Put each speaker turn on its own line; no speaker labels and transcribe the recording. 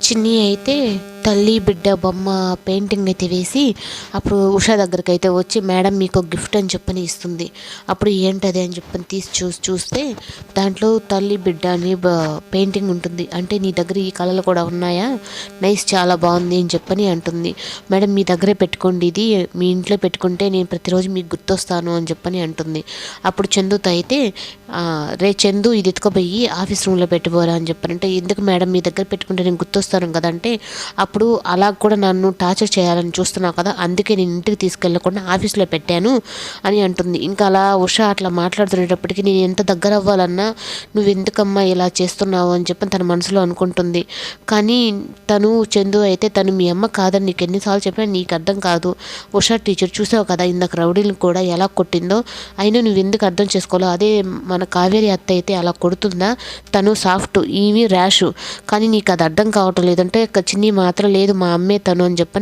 చిన్ని అయితే తల్లి బిడ్డ బొమ్మ పెయింటింగ్ అయితే వేసి అప్పుడు ఉషా దగ్గరికి అయితే వచ్చి మేడం మీకు గిఫ్ట్ అని చెప్పని ఇస్తుంది. అప్పుడు ఏంటది? అని చెప్పని తీసి చూసి చూస్తే దాంట్లో తల్లి బిడ్డ అని పెయింటింగ్ ఉంటుంది. అంటే నీ దగ్గర ఈ కళలు కూడా ఉన్నాయా? నైస్ చాలా బాగుంది అని చెప్పని అంటుంది. మేడం మీ దగ్గరే పెట్టుకోండి ఇది. మీ ఇంట్లో పెట్టుకుంటే నేను ప్రతిరోజు మీకు గుర్తొస్తాను అని చెప్పని అంటుంది. అప్పుడు చందుతో అయితే రే చందు ఇది ఎత్తుకుపోయి ఆఫీస్ రూమ్లో పెట్టుకోరా అని చెప్పారంటే ఎందుకు మేడం మీ దగ్గర పెట్టుకుంటే నేను గుర్తొస్తాను కదా అంటే అప్పుడు అలా కూడా నన్ను టార్చర్ చేయాలని చూస్తున్నావు కదా అందుకే నేను ఇంటికి తీసుకెళ్ళకుండా ఆఫీస్లో పెట్టాను అని అంటుంది. ఇంకా అలా ఉష అట్లా మాట్లాడుతునేటప్పటికి నేను ఎంత దగ్గర అవ్వాలన్నా నువ్వు ఎందుకమ్మా ఇలా చేస్తున్నావు అని చెప్పి తన మనసులో అనుకుంటుంది. కానీ తను చందు అయితే తను మీ అమ్మ కాదని నీకు ఎన్నిసార్లు చెప్పినా నీకు అర్థం కాదు. ఉషా టీచర్ చూసావు కదా ఇందాక రౌడీని కూడా ఎలా కొట్టిందో? అయినా నువ్వు ఎందుకు అర్థం చేసుకోవాలో అదే మన కావేరి అత్త అయితే అలా కొడుతుందా? తను సాఫ్ట్ ఈమె ర్యాష్. కానీ నీకు అది అర్థం కావటం లేదంటే చిన్ని మాత్రం లేదు మా అమ్మే తను అని చెప్పని